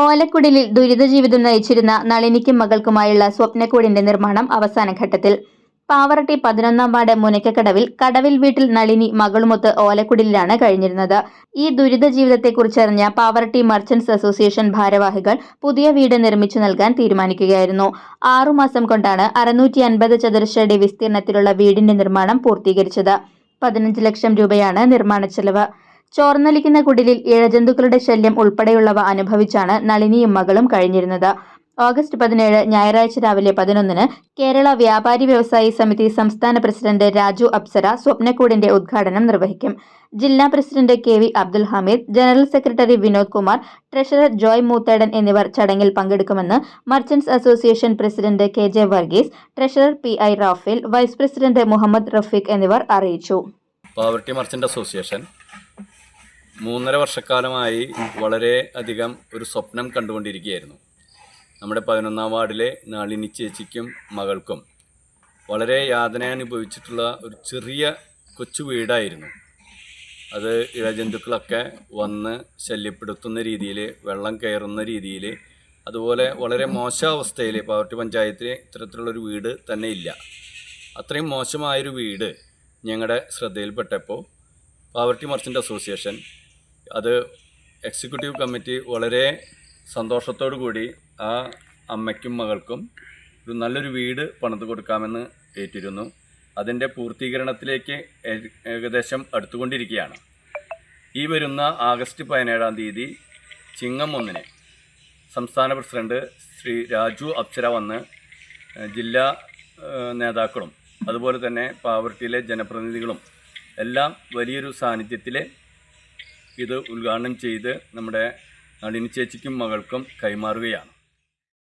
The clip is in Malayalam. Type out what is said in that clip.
ഓലക്കുടിലിൽ ദുരിത ജീവിതം നയിച്ചിരുന്ന നളിനിക്കും മകൾക്കുമായുള്ള സ്വപ്നക്കൂടിന്റെ നിർമ്മാണം അവസാന ഘട്ടത്തിൽ. പാവറട്ടി പതിനൊന്നാം വാർഡ് മുനക്കക്കടവിൽ കടവിൽ വീട്ടിൽ നളിനി മകളുമൊത്ത് ഓലക്കുടിലാണ് കഴിഞ്ഞിരുന്നത്. ഈ ദുരിത ജീവിതത്തെക്കുറിച്ചറിഞ്ഞ പാവറട്ടി മർച്ചന്റ്സ് അസോസിയേഷൻ ഭാരവാഹികൾ പുതിയ വീട് നിർമ്മിച്ചു നൽകാൻ തീരുമാനിക്കുകയായിരുന്നു. ആറുമാസം കൊണ്ടാണ് അറുന്നൂറ്റി അൻപത് ചതുരശ്രടി വിസ്തീർണത്തിലുള്ള വീടിന്റെ നിർമ്മാണം പൂർത്തീകരിച്ചത്. പതിനഞ്ച് ലക്ഷം രൂപയാണ് നിർമ്മാണ ചെലവ് ചോർന്നൊലിക്കുന്ന കുടിലിൽ ഇഴജന്തുക്കളുടെ ശല്യം ഉൾപ്പെടെയുള്ളവ അനുഭവിച്ചാണ് നളിനിയും മകളും കഴിഞ്ഞിരുന്നത്. ഓഗസ്റ്റ് പതിനേഴ് ഞായറാഴ്ച രാവിലെ പതിനൊന്നിന് കേരള വ്യാപാരി വ്യവസായി സമിതി സംസ്ഥാന പ്രസിഡന്റ് രാജു അപ്സര സ്വപ്നക്കൂടിന്റെ ഉദ്ഘാടനം നിർവഹിക്കും. ജില്ലാ president K V Abdul Hameed general secretary Vinod Kumar treasurer Joy Moothedan എന്നിവർ ചടങ്ങിൽ പങ്കെടുക്കുമെന്ന് merchants association president K J Varghese treasurer P I Raphael vice president Muhammad Rafeeq എന്നിവർ അറിയിച്ചു. പാവർട്ടി മർച്ചന്റ് അസോസിയേഷൻ മൂന്നര വർഷക്കാലമായി വളരെ അധികം ഒരു സ്വപ്നം കണ്ടുകൊണ്ടിരിക്കുകയായിരുന്നു. നമ്മുടെ പതിനൊന്നാം വാർഡിലെ നളിനി ചേച്ചിക്കും മകൾക്കും വളരെ യാതന അനുഭവിച്ചിട്ടുള്ള ഒരു ചെറിയ കൊച്ചു വീടായിരുന്നു. അത് ഇഴജന്തുക്കളൊക്കെ വന്ന് ശല്യപ്പെടുത്തുന്ന രീതിയിൽ വെള്ളം കയറുന്ന രീതിയിൽ അതുപോലെ വളരെ മോശാവസ്ഥയിൽ പാവർട്ടി പഞ്ചായത്തിൽ ഇത്തരത്തിലുള്ളൊരു വീട് തന്നെ ഇല്ല. അത്രയും മോശമായൊരു വീട് ഞങ്ങളുടെ ശ്രദ്ധയിൽപ്പെട്ടപ്പോൾ പാവർട്ടി മർച്ചന്റ് അസോസിയേഷൻ അത് എക്സിക്യൂട്ടീവ് കമ്മിറ്റി വളരെ സന്തോഷത്തോടു കൂടി ആ അമ്മയ്ക്കും മകൾക്കും ഒരു നല്ലൊരു വീട് പണിത് കൊടുക്കാമെന്ന് ഏറ്റിരുന്നു. അതിന്റെ പൂർത്തീകരണത്തിലേക്ക് ഏകദേശം അടുത്തുകൊണ്ടിരിക്കുകയാണ്. ഈ വരുന്ന ആഗസ്റ്റ് പതിനേഴാം തീയതി ചിങ്ങം ഒന്നിന് സംസ്ഥാന പ്രസിഡന്റ് ശ്രീ രാജു അപ്സര വന്ന് ജില്ലാ നേതാക്കളും അതുപോലെ തന്നെ പാവർട്ടിയിലെ ജനപ്രതിനിധികളും എല്ലാം വലിയൊരു സാന്നിധ്യത്തിൽ ഇത് ഉദ്ഘാടനം ചെയ്ത് നമ്മുടെ നളിനി ചേച്ചിക്കും മകൾക്കും കൈമാറുകയാണ്.